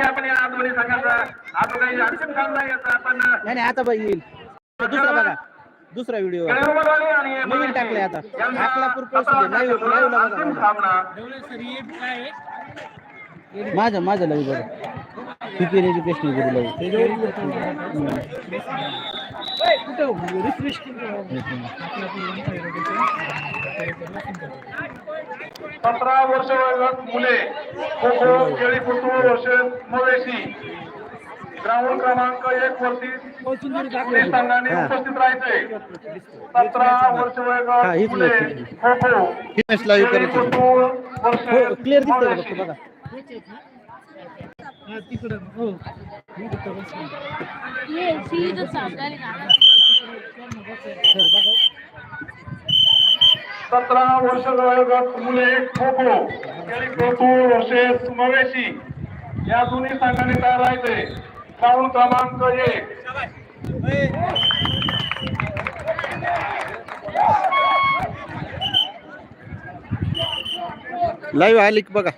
आपण या दोन्ही संघाचा आता. काही अडचण काम नाही याचा आपण नाही नाही आता बघ येईल. दुसरा बघा. दुसरा व्हिडिओ नवीन टाकलंय आता. लाईव्ह अंतिम बघा सामना माझं माझं लाईव्ह बघा. एज्युकेशनल गुरु सतरा वर्ष वयोगट मुले खो खो केळीपुतू वर्ष मवेशी. ग्राउंड क्रमांक एक वरती संघाने हा. उपस्थित राहायचे सतरा वर्ष हा, वयोगट मुले. खो खो ही होतो. केळीपुतू वर्ष हो सीधं सांगायला ना सतरा वर्ष वयोगट मुले खो खो खो वर्ष मवेशी या दोन्ही संघाने तयार राहायचे ग्राउंड क्रमांक एक. लाईव्ह आली की बघा.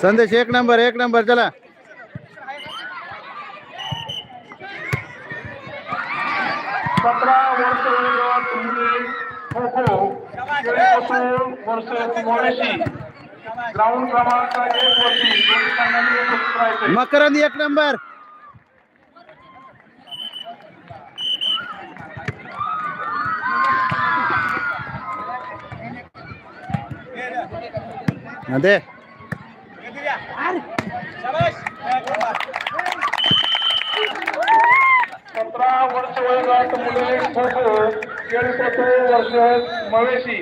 संदेश एक नंबर एक नंबर चला. सतरा वर्ष वयोगट मुले खो खो. केळीपासून वर्ष मोरेशी ग्राउंड क्रमांक एक वरती मकरंद एक नंबर. दे सतरा मुले वर्ष मवेशी.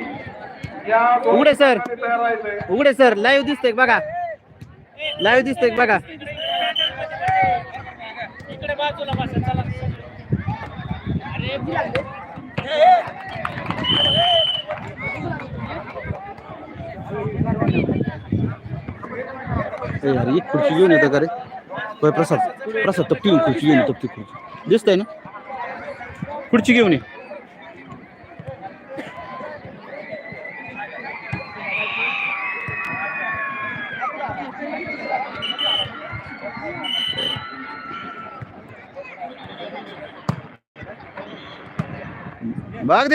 या उघडे सर. तयार उघडे सर लाईव्ह दिसतंय का बघा. लाईव्ह दिसतंय का बघा. ए यार एक खुर्ची घेऊन येतं का रे? होय प्रसाद प्रसाद घेऊन खुर्ची घेऊन ये, तपटी खुर्ची. दिसतंय ना? खुर्ची घेऊन ये बघ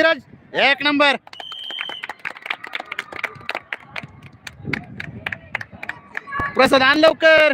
एक नंबर। प्रसाद आण लवकर।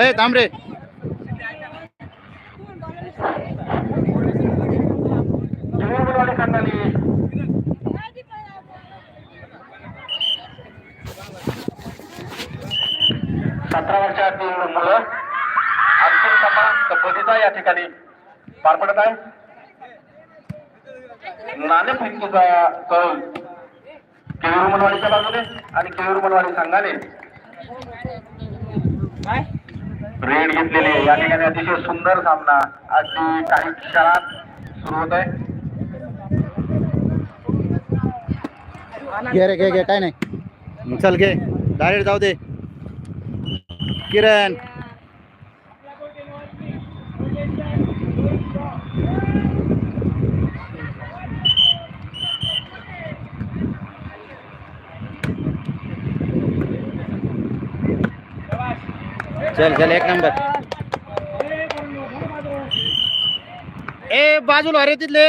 ए थांब रे. खेळूमधवाडी संघाने सतरा वर्षातील मुलं. अंतिम क्रमांक पद्धतीचा या ठिकाणी. पार पडत आहे. नाणेफेकीचा कल केळूर मनवाडीच्या बाजूने आणि केळूर मनवाडी संघाने. रेड घेतलेले या ठिकाणी अतिशय सुंदर सामना. अगदी काही क्षणात सुरू होत आहे. घे रे घे घे. काय नाही. चल घे. डायरेक्ट जाऊ दे. किरण. चल चल एक नंबर. ए बाजूला अरे तिथले.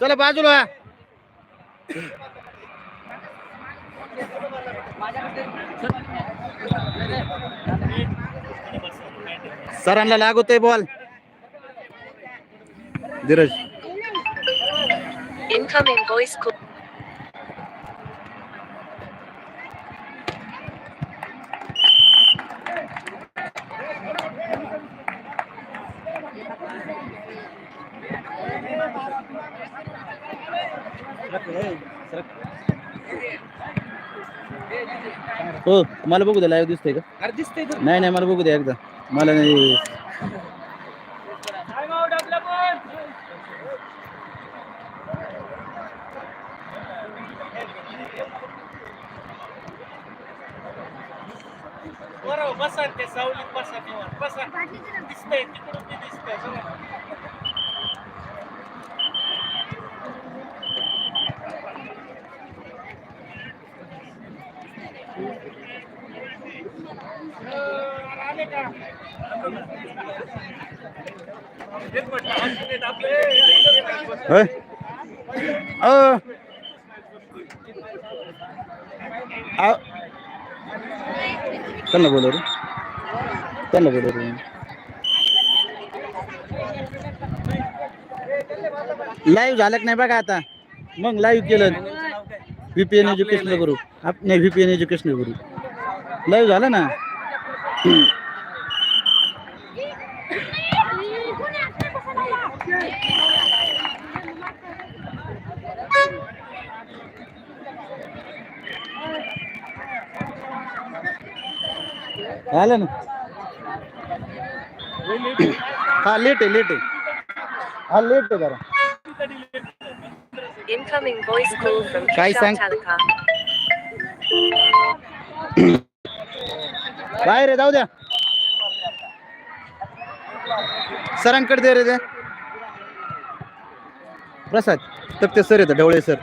चला बाजूला. सरांना लागू ते बॉल धीरज. Incoming खूप हो मला बघू द्या लाईव्ह दिसतंय का? नाही नाही मला बघू द्या एकदा. मला नाही. बरोबर बसा ते सावलीत बसा निवांत. बसा. दिसतंय ते दिसतंय बघा. अं, आले का? तेच म्हटलं, हॉस्पिटल आपलं होय अ. आ- त्यांना बोलव रे त्यांना बोलव रे लाईव्ह झालं की नाही बघा आता. मग लाईव्ह केलं. व्हीपीएन एज्युकेशनल करू आप- नाही व्हीपीएन एज्युकेशनल करू लाईव्ह झालं ना? आलं ना? हा लेट आहे लेट आहे. हा लेट आहे जरा. Incoming voice call from Kai Kishal sang- Talaka. बाहेर आहे जाऊ द्या. सरांकडे दे रे दे प्रसाद तर ते सर येतं ढवळे सर.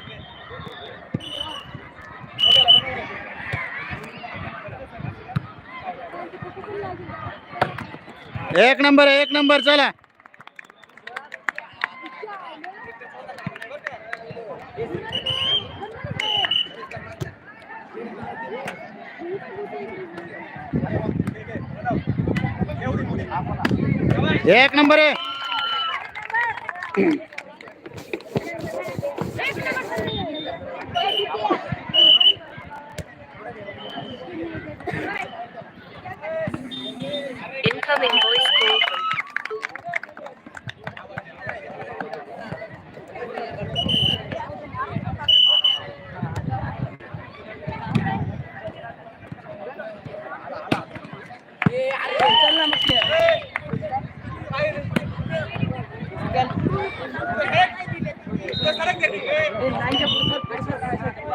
एक नंबर आहे एक नंबर चला. एक नंबर आहे Incoming voice call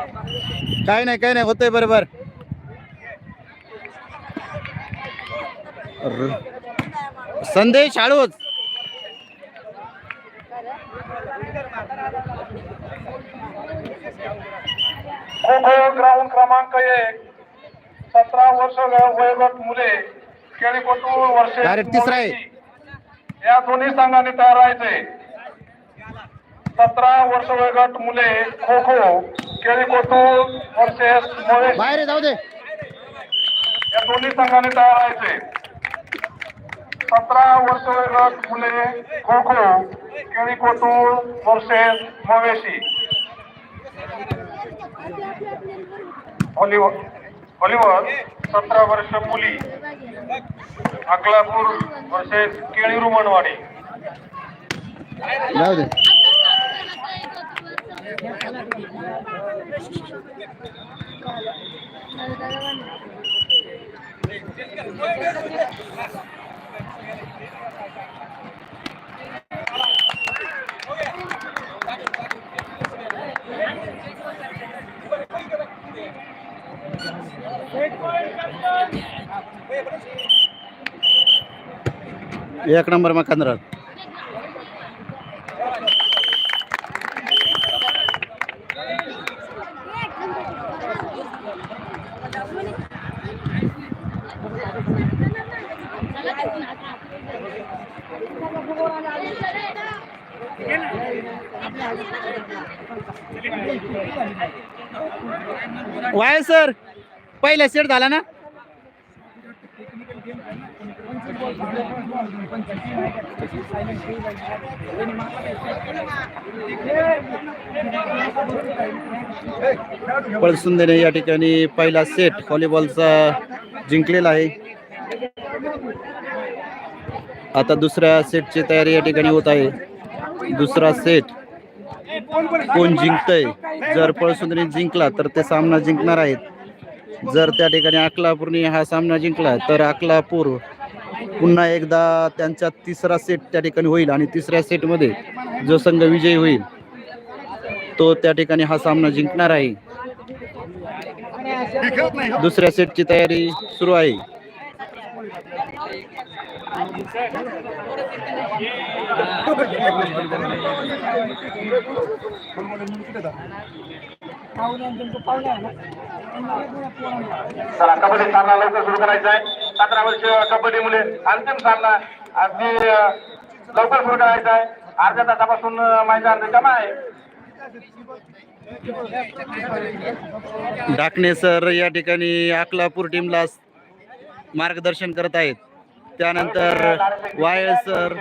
from काय नाही काय नाही होतंय बरोबर. संदेश खो ग्राउंड क्रमांक एक सतरा वर्ष वयोगट मुले खेळीपटू वर्षे तिसरा आहे. या दोन्ही संघाने तयार राहायचे. सतरा वर्ष वयोगट मुले खो खो खेळीपटू वर्सेस मोळे बाहेर जाऊ दे. या दोन्ही संघाने तयार राहायचे सतरा वर्ष वयोगट मुले खो खो केळीकोटू वर्सेस मवेशी. व्हॉलीबॉल सतरा वर्ष मुली. अकलापूर वर्सेस केळी रुमणवाडी. जाऊ दे. एक नंबर मकंदरात वाय सर पहिला सेट झाला ना? पळसुंदेने या ठिकाणी पहिला सेट व्हॉलीबॉलचा जिंकलेला आहे. आता दुसऱ्या सेटची तयारी या ठिकाणी होत आहे. दुसरा सेट कोण जिंकतय? जर पळसुंदरी जिंकला तर ते सामना जिंकणार आहेत. जर त्या ठिकाणी अकलापूरने हा सामना जिंकला तर अकलापूर पुन्हा एकदा त्यांचा तिसरा सेट त्या ठिकाणी होईल आणि तिसऱ्या सेटमध्ये जो संघ विजयी होईल तो त्या ठिकाणी हा सामना जिंकणार आहे. दुसऱ्या सेटची तयारी सुरू आहे. चला कबड्डी सामना लवकर सुरू करायचा आहे. सतरा वर्ष कबड्डी मुले अंतिम सामना अगदी लवकर सुरू करायचा आहे. अर्ध्या तासापासून मैदान रिकामा आहे. डाकणे सर या ठिकाणी अकलापूर टीमला मार्गदर्शन करत आहेत. त्यानंतर वायल सर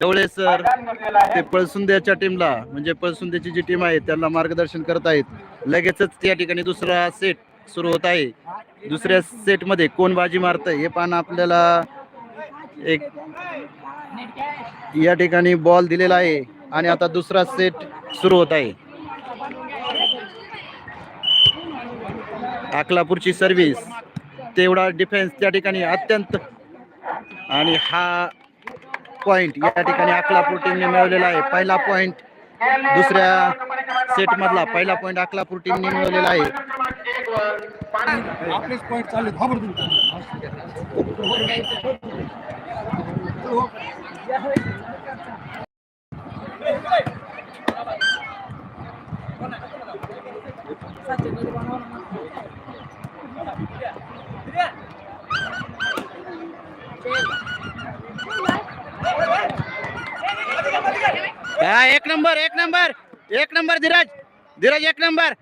डवळे सर ते पळसुंद्याच्या टीमला म्हणजे पळसुंद्याची जी टीम आहे त्यांना मार्गदर्शन करत आहेत. लगेचच त्या ठिकाणी दुसरा सेट सुरू होत आहे. दुसऱ्या सेटमध्ये कोण बाजी मारतंय हे पान आपल्याला एक या ठिकाणी बॉल दिलेला आहे. आणि आता दुसरा सेट सुरू होत आहे. अकलापूरची सर्व्हिस तेवढा डिफेन्स त्या ठिकाणी अत्यंत आणि हा पॉइंट या ठिकाणी अकलापूर टीमने मिळवलेला आहे. पहिला पॉइंट दुसऱ्या सेट मधला पहिला पॉइंट अकलापूर टीमने मिळवलेला आहे. हा, एक नंबर एक नंबर. एक नंबर धीरज. धीरज एक नंबर.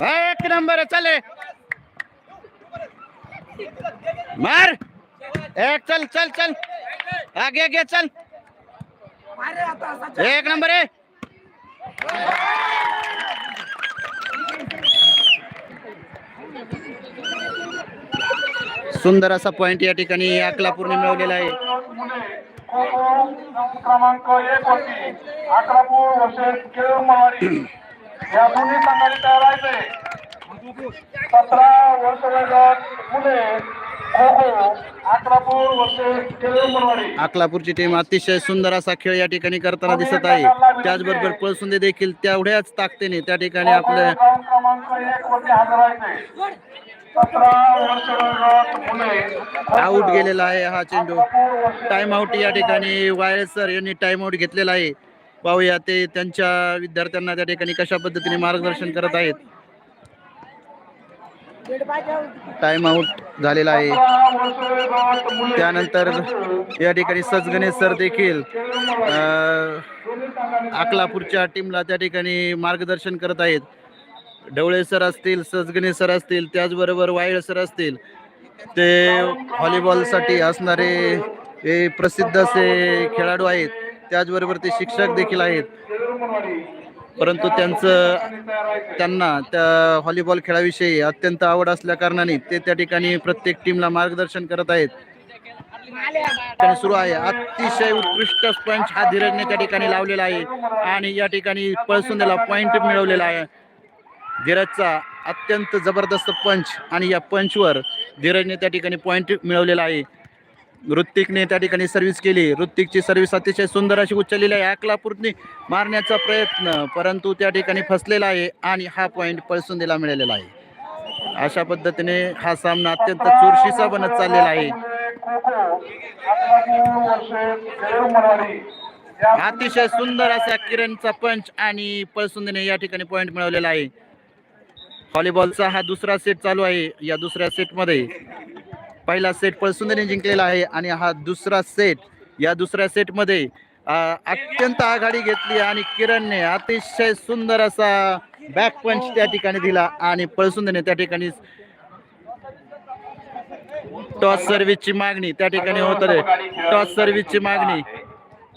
हा, एक नंबर चाले मार. एक चल चल चल. आगे आगे चल. एक नंबर आहे. सुंदर असा पॉइंट या ठिकाणी अकलापूरने मिळवलेला आहे. खो खो क्रमांक एक वरती अकरापूर वर्सेस केळमवाडी या दोन्ही संघाने तयार राहायचे सतरा वर्ष वयोगट मुले खो खो अकरापूर वर्सेस केळमवाडी अकलापूरची टीम अतिशय सुंदर असा खेळ या ठिकाणी करताना दिसत आहे. त्याचबरोबर पळसुंदे देखील तेवढ्याच ताकदीने त्या ठिकाणी आपल्या आउट आऊट गेलेला आहे हा चेंडू. टाइम आऊट या ठिकाणी वायर सर यांनी टाइम आउट घेतलेला आहे. पाहूया ते त्यांच्या विद्यार्थ्यांना त्या ठिकाणी कशा पद्धतीने मार्गदर्शन करत आहेत. टाइम आऊट झालेला आहे. त्यानंतर या ठिकाणी सजगणे सर देखील अं, अकलापूरच्या टीमला त्या ठिकाणी मार्गदर्शन करत आहेत. ढवळे सर असतील सजगणे सर असतील त्याचबरोबर वायळ सर असतील ते व्हॉलीबॉलसाठी असणारे हे प्रसिद्ध असे खेळाडू आहेत त्याचबरोबर ते शिक्षक देखील आहेत. परंतु त्यांचं त्यांना त्या व्हॉलीबॉल खेळाविषयी अत्यंत आवड असल्या कारणाने ते त्या ठिकाणी प्रत्येक टीमला मार्गदर्शन करत आहेत. सुरू आहे. अतिशय उत्कृष्ट पॉईंट हा धीरजने त्या ठिकाणी लावलेला आहे आणि या ठिकाणी पळसून पॉइंट मिळवलेला आहे. धीरजचा अत्यंत जबरदस्त पंच आणि या पंचवर धीरजने त्या ठिकाणी पॉईंट मिळवलेला आहे. ऋत्विकने त्या ठिकाणी सर्व्हिस केली. ऋत्विकची सर्व्हिस अतिशय सुंदर अशी उचललेली आहे. अकलापूरने मारण्याचा प्रयत्न परंतु त्या ठिकाणी फसलेला आहे आणि हा पॉईंट पळसुंदीला मिळालेला आहे. अशा पद्धतीने हा सामना अत्यंत चुरशीचा बनत चाललेला आहे. अतिशय सुंदर असा किरणचा पंच आणि पळसुंदीने या ठिकाणी पॉईंट मिळवलेला आहे. व्हॉलीबॉलचा हा दुसरा सेट चालू आहे. या दुसऱ्या सेटमध्ये पहिला सेट पळसुंदरीने जिंकलेला आहे आणि हा दुसरा सेट या दुसऱ्या सेटमध्ये अत्यंत आघाडी घेतली आणि किरणने अतिशय सुंदर असा बॅक पंच त्या ठिकाणी दिला आणि पळसुंदेने त्या ठिकाणी टॉस सर्व्हिसची मागणी त्या ठिकाणी होत आहे. टॉस सर्व्हिसची मागणी.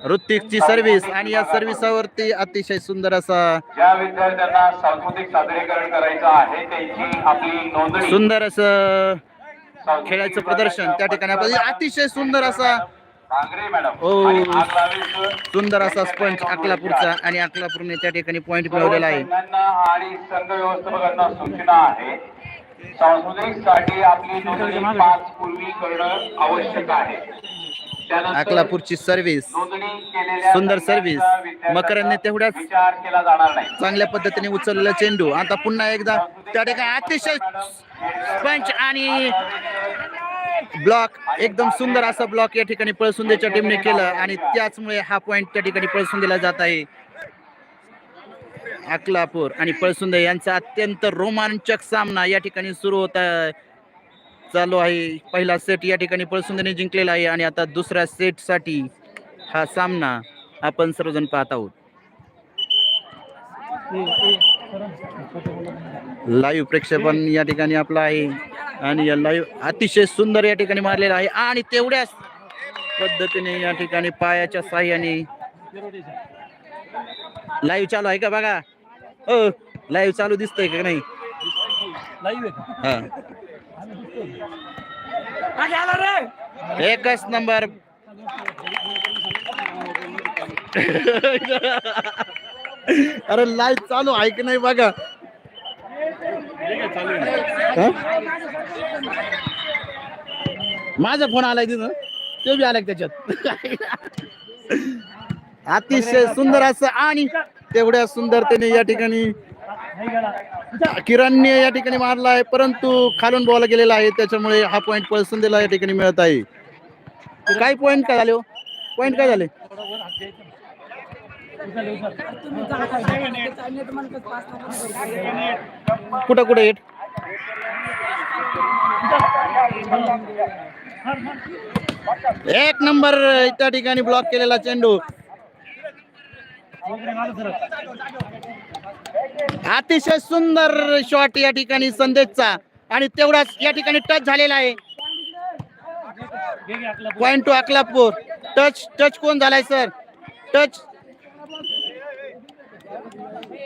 ऋतिकची सर्व्हिस आणि या सर्व्हिसावरती अतिशय सुंदर असा ज्या विद्यार्थ्यांना सांस्कृतिक सादरीकरण करायचं आहे त्यांची आपली नोंदणी सुंदर असं खेळाचं प्रदर्शन त्या ठिकाणी आपण अतिशय सुंदर असा लावेल सुंदर असा स्पंच अकलापूरचा आणि अकलापूरने त्या ठिकाणी पॉइंट मिळवलेला आहे. आणि संघ व्यवस्थापकांना सूचना आहे सांस्कृतिकसाठी आपली नोंदणी पाच पूर्वी करणं आवश्यक आहे. अकलापूरची सर्व्हिस सुंदर सर्व्हिस. मकरनने तेवढ्याच चांगल्या पद्धतीने उचललेला चेंडू. आता पुन्हा एकदा त्या ठिकाणी अतिशय स्पंच आणि ब्लॉक एकदम सुंदर असा ब्लॉक या ठिकाणी पळसुंदेच्या टीमने केलं आणि त्याचमुळे हा पॉइंट त्या ठिकाणी पळसुंदेला जात आहे. अकलापूर आणि पळसुंदे यांचा अत्यंत रोमांचक सामना या ठिकाणी सुरू होता चालू आहे. पहिला सेट या ठिकाणी पळसुंदेने जिंकलेला आहे आणि आता दुसऱ्या सेटसाठी हा सामना आपण सर्वजण पाहत आहोत. लाईव्ह प्रक्षेपण या ठिकाणी आपलं आहे. आणि या लाईव्ह अतिशय सुंदर या ठिकाणी मारलेला आहे. आणि तेवढ्याच पद्धतीने या ठिकाणी पायाच्या साह्याने लाईव्ह चालू आहे का बघा? लाईव्ह चालू दिसतंय का नाही? हा. एकच नंबर. अरे लाईव्ह चालू आहे की नाही बघा? माझा फोन आलाय तिथं. ते बी आलाय त्याच्यात. अतिशय सुंदर असं आणि तेवढ्या सुंदरतेने या ठिकाणी किरणने या ठिकाणी मारला आहे परंतु खालून बॉल गेलेला आहे. त्याच्यामुळे हा पॉइंट पळसुंदेला या ठिकाणी मिळत आहे. काय पॉईंट काय झाले हो? पॉईंट काय झाले? कुठं कुठं येत एक नंबर त्या ठिकाणी ब्लॉक केलेला चेंडू. अतिशय सुंदर शॉट या ठिकाणी संदेशचा. आणि तेवढाच या ठिकाणी टच झालेला आहे. Point to Akalapur. Touch touch कोण झालाय सर टच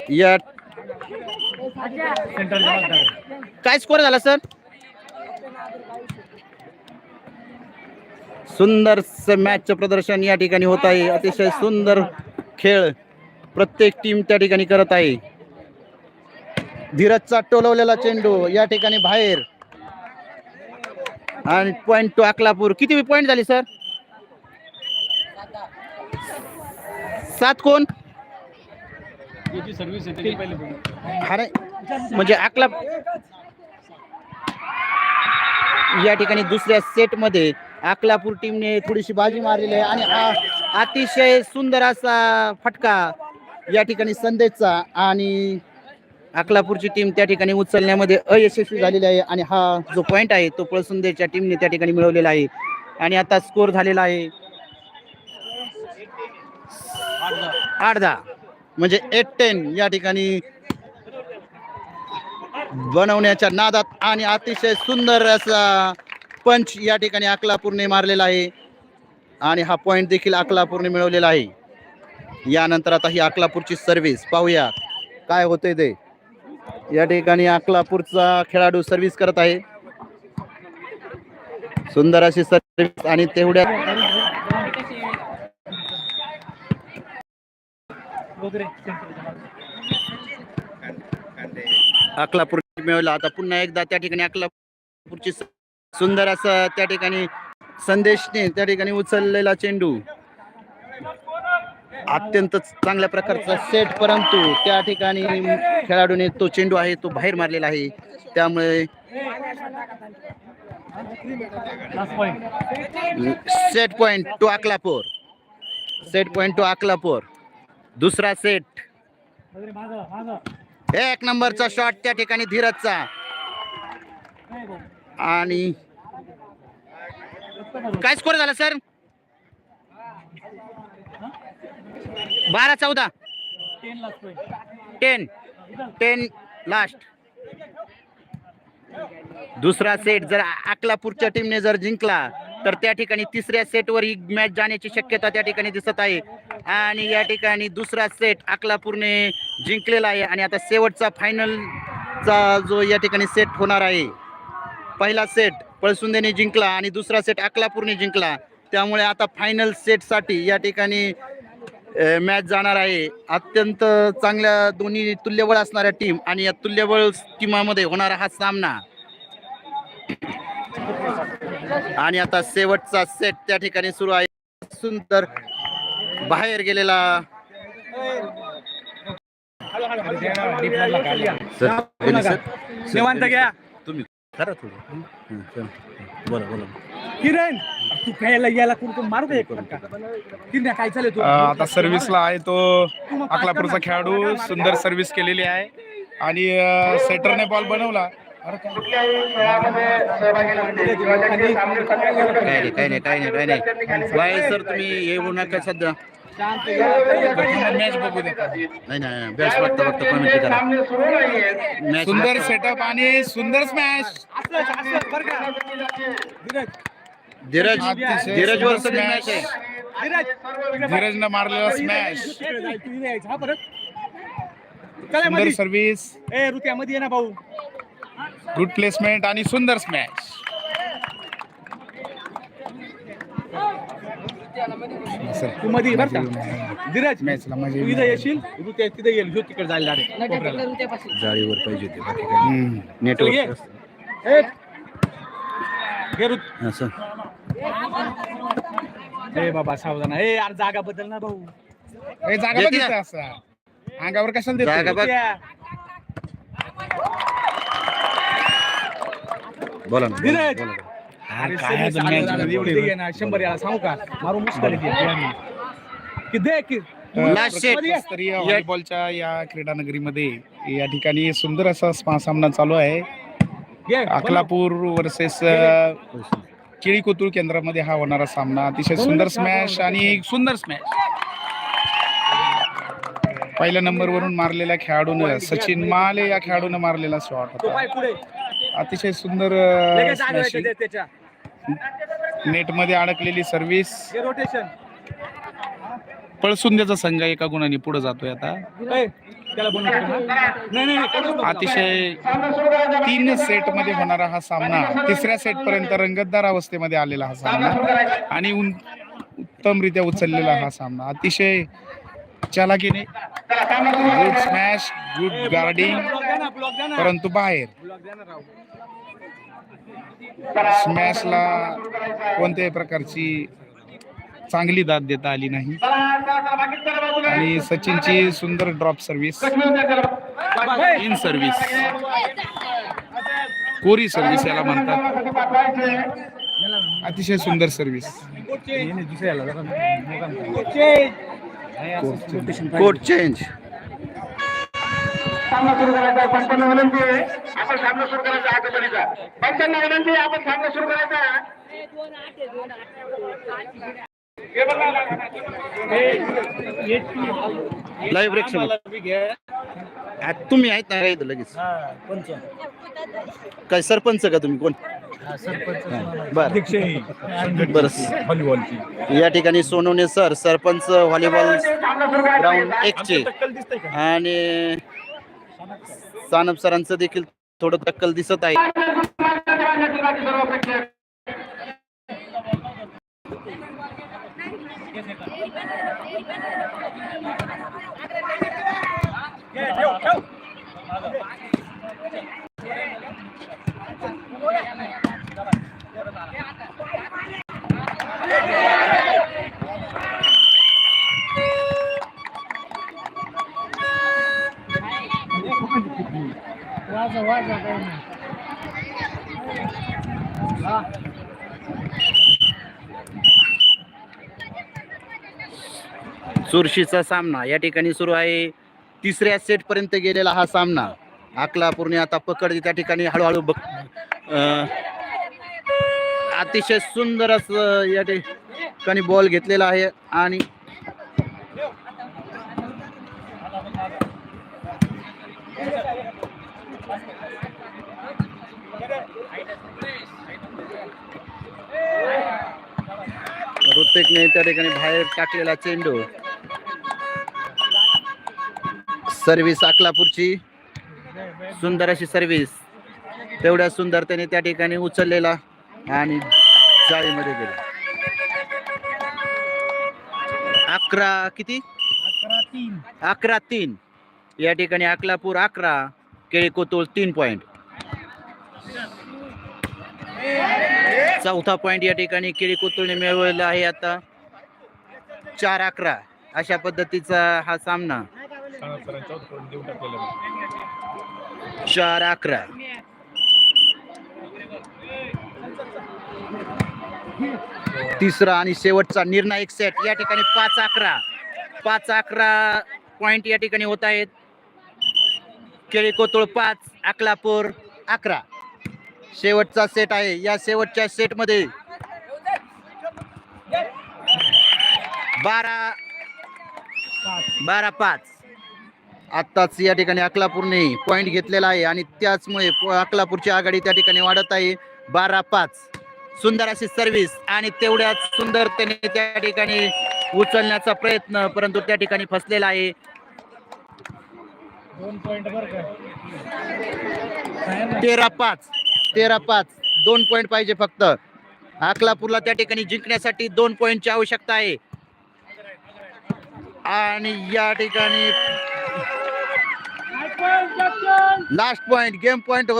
या. काय स्कोर झाला सर सुंदर मॅचचं प्रदर्शन या ठिकाणी होत आहे. अतिशय सुंदर खेळ. प्रत्येक टीम त्या ठिकाणी करत आहे. धीरजचा टोलवलेला चेंडू या ठिकाणी बाहेर. आणि पॉइंट टू अकलापूर. किती पॉइंट झाली सर सात कोण? अरे म्हणजे अकला या ठिकाणी दुसऱ्या सेटमध्ये अकलापूर टीमने थोडीशी बाजी मारलेली आहे. आणि हा अतिशय सुंदर असा फटका या ठिकाणी संदेशचा आणि अकलापूरची टीम त्या ठिकाणी उचलण्यामध्ये अयशस्वी झालेली आहे. आणि हा जो पॉईंट आहे तो पळसुंदेच्या टीमने त्या ठिकाणी मिळवलेला आहे. आणि आता स्कोर झालेला आहे. आठ दहा. म्हणजे एट टेन या ठिकाणी बनवण्याच्या नादात आणि अतिशय सुंदर असा पंच या ठिकाणी अकलापूरने मारलेला आहे. आणि हा पॉईंट देखील अकलापूरने मिळवलेला आहे. यानंतर आता ही अकलापूरची सर्व्हिस पाहूया काय होतंय ते. या ठिकाणी अकलापूरचा खेळाडू सर्व्हिस करत आहे. सुंदर अशी सर्व्हिस आणि तेवढ्या अकलापूर मिळवला. आता पुन्हा एकदा त्या ठिकाणी अकलापूरची सुंदर असं त्या ठिकाणी संदेशने त्या ठिकाणी उचललेला चेंडू. अत्यंत चांगल्या प्रकारचा सेट परंतु त्या ठिकाणी खेळाडूने तो चेंडू आहे तो बाहेर मारलेला आहे. त्यामुळे set point to Akalapur. Set point to Akalapur. दुसरा सेट एक नंबरचा शॉट त्या ठिकाणी धीरजचा. आणि काय स्कोर झाला सर बारा चौदा? टेन टेन लास्ट दुसरा सेट जर अकलापूरच्या टीमने जर जिंकला तर त्या ठिकाणी तिसऱ्या सेटवर ही मॅच जाण्याची शक्यता त्या ठिकाणी दिसत आहे. आणि या ठिकाणी दुसरा सेट अकलापूरने जिंकलेला आहे. आणि आता शेवटचा फायनलचा जो या ठिकाणी सेट होणार आहे पहिला सेट पळसुंदेने जिंकला आणि दुसरा सेट अकलापूरने जिंकला. त्यामुळे आता फायनल सेटसाठी या ठिकाणी मॅच जाणार आहे. अत्यंत चांगल्या दोन्ही तुल्यबळ असणाऱ्या टीम आणि या तुल्यबळ टीमामध्ये होणारा हा सामना. आणि आता शेवटचा सेट त्या ठिकाणी सुरू आहे. सुंदर बाहेर गेलेला. निवांत घ्या. तुम्ही खरं थोडं हं, चला. बोला बोला. किरण तू खायला एक फटका किरण काय चालेल तू अ, आता सर्व्हिसला आहे तो अकलापूरचा खेळाडू सुंदर सर्व्हिस केलेली आहे. आणि अ, सेटरने बॉल बनवला. अरे काय? काय नाही सगळे काय नाही काय नाही. काय नाही बाय सर तुम्ही येऊ नका सध्या? मॅच बघू देता नाही नाही, नाही बॅस बघता बघता कमेंट्री करा सामने सुरू नाहीयेत मॅच सुंदर सेटअप आणि सुंदर स्मॅश धीरज धीरज वर सगळी मॅच आहे. धीरज धीरजनं मारलेला स्मॅश हा सुंदरमध्ये सर्व्हिस ए ऋत्या मध्ये ये ना भाऊ. गुड प्लेसमेंट आणि सुंदर स्मॅश तू मध्ये ये बरं का धीरज मॅचला मजा तू. इथं येशील ऋत्या तिथे येईल ह्यो तिकडे जायला direct. जाळीवर पाहिजे ते बाकी काय हम्म. नेटवर्क ए, घे ऋत- असं ए बाबा सावधान ए यार जागा बदल ना भाऊ हे जागा ना. असं अंगावर कशाला जागा देतो बघ. बोला ना बोला ना, धीरज. बोला ना. काय शंभर याला सांगू का? मारू मुश्किल. की दे की. स्तरीय व्हॉलीबॉलच्या या क्रीडा नगरीमध्ये या ठिकाणी सुंदर असा सामना चालू आहे. अकलापूर वर्सेस केळी कोतुळ केंद्रामध्ये हा होणारा सामना. अतिशय सुंदर स्मॅश आणि सुंदर स्मॅश पहिल्या नंबर वरून मारलेल्या खेळाडून सचिन माले या खेळाडूनं मारलेला शॉट होता. अतिशय सुंदर नेटमध्ये अडकलेली सर्व्हिस. रोटेशन पळसुंद्याचा संघ एका गुणाने पुढे जातोय आता. अतिशय तीन सेटमध्ये होणारा हा सामना तिसऱ्या सेट पर्यंत रंगतदार अवस्थेमध्ये आलेला हा सामना आणि उत्तमरित्या उचललेला हा सामना. अतिशय चालाकीने. गुड स्मॅश गुड गार्डिंग परंतु बाहेर. स्मॅशला कोणत्याही प्रकारची चांगली दाद देता आली नाही. आणि सचिनची सुंदर ड्रॉप सर्व्हिस इन सर्व्हिस कोरी सर्व्हिस याला म्हणतात. अतिशय सुंदर सर्व्हिस कोड चेंज सामना सुरू करायचा आहे. पंचांना विनंती आहे. आपण सामना सुरू करायचा आहे आकबरीचा पंचांना विनंती आहे आपण सामना सुरू करायचा. लाईव्ह ब्रेक तुम्ही आहेत ना इथं लगेच. काय सरपंच का तुम्ही? कोण? बर. बर. या ठिकाणी Sonawane sir sarpanch volleyball. Ground एकचे. आणि सानप सरांचं देखील थोडं टक्कल दिसत आहे. सर्व प्रेक्षक चुरशीचा सामना. या ठिकाणी सुरू आहे. तिसऱ्या सेट पर्यंत गेलेला हा सामना. अकलापूरने आता पकड त्या ठिकाणी हळूहळू बघ अतिशय सुंदर असं या ठिकाणी बॉल घेतलेला आहे. आणि ऋतिकने त्या ठिकाणी बाहेर टाकलेला चेंडू. सर्व्हिस अकलापूरची. सुंदर अशी सर्व्हिस. तेवढ्या सुंदर त्याने त्या ठिकाणी उचललेला आणि जाळीमध्ये गेला. अकरा किती? अकरा तीन. या ठिकाणी अकलापूर अकरा केळी कोतुळ तीन पॉइंट चौथा पॉइंट या ठिकाणी केळी कोतुळने मिळवलेला आहे आता. चार अकरा अशा पद्धतीचा हा सामना. चार अकरा. तिसरा आणि शेवटचा निर्णायक सेट या ठिकाणी पाच अकरा. पाच अकरा पॉइंट या ठिकाणी होत आहेत. केळी कोतुळ पाच अकलापूर अकरा. शेवटचा सेट आहे. या शेवटच्या सेटमध्ये बारा बारा पाच. आत्ताच या ठिकाणी अकलापूरने पॉइंट घेतलेला आहे आणि त्याचमुळे अकलापूरची आघाडी त्या ठिकाणी वाढत आहे. बारा पाच. सुंदर अशी सर्व्हिस आणि तेवढ्याच सुंदर त्याने त्या ठिकाणी उचलण्याचा प्रयत्न परंतु त्या ठिकाणी फसलेला आहे. पॉईंट तेरा पाच. तेरा पाच दोन पॉईंट पाहिजे फक्त. अकलापूरला त्या ठिकाणी जिंकण्यासाठी दोन पॉईंटची आवश्यकता आहे. आणि या ठिकाणी लास्ट पॉइंट गेम पॉइंट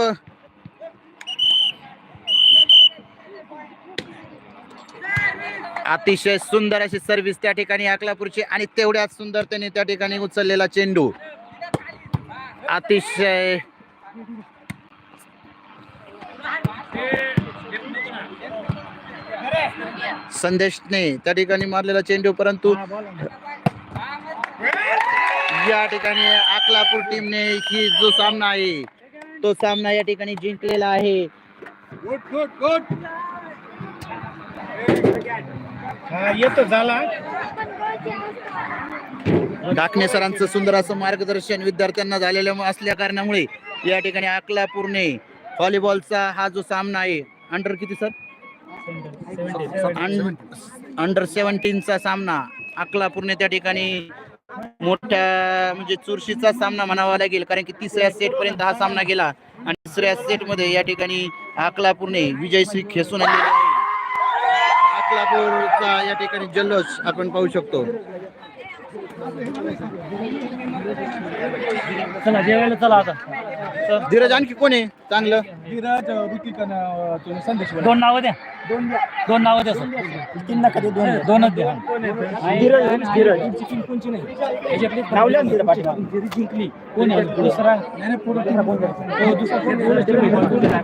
अतिशय सुंदर अशी सर्व्हिस त्या ठिकाणी अकलापूरची आणि तेवढ्याच सुंदर त्या ठिकाणी उचललेला चेंडू. अतिशय संदेशने त्या ठिकाणी मारलेला चेंडू परंतु या ठिकाणी अकलापूर टीमने ही जो सामना आहे तो सामना या ठिकाणी जिंकलेला आहे. येतो झाला. डाकणे सरांचं सुंदर असं मार्गदर्शन विद्यार्थ्यांना झालेलं असल्या कारणामुळे या ठिकाणी अकलापूरने व्हॉलीबॉलचा हा जो सामना आहे अंडर किती सर अंडर सेव्हन्टीनचा सामना अकलापूरने त्या ठिकाणी मोठ्या म्हणजे चुरशीचा सामना म्हणावा लागेल कारण की तिसऱ्या सेट पर्यंत हा सामना गेला. आणि तिसऱ्या सेटमध्ये या ठिकाणी अकलापूरने विजयश्री आणलेला आहे. अकलापूरचा या ठिकाणी जल्लोष आपण पाहू शकतो. चला जेवायला चला आता. धीरज आणखी कोण आहे? चांगलं. धीरज ऋतिक संदेश दोन नावं द्या. दोन दोन नावं द्या सर. तीन नका दे दोन दोनच द्या. धीरज धीरज. कोणची नाही? जिंकली. कोण आहे? दुसरा? नाही पुढे दुसरा कोण दुसरा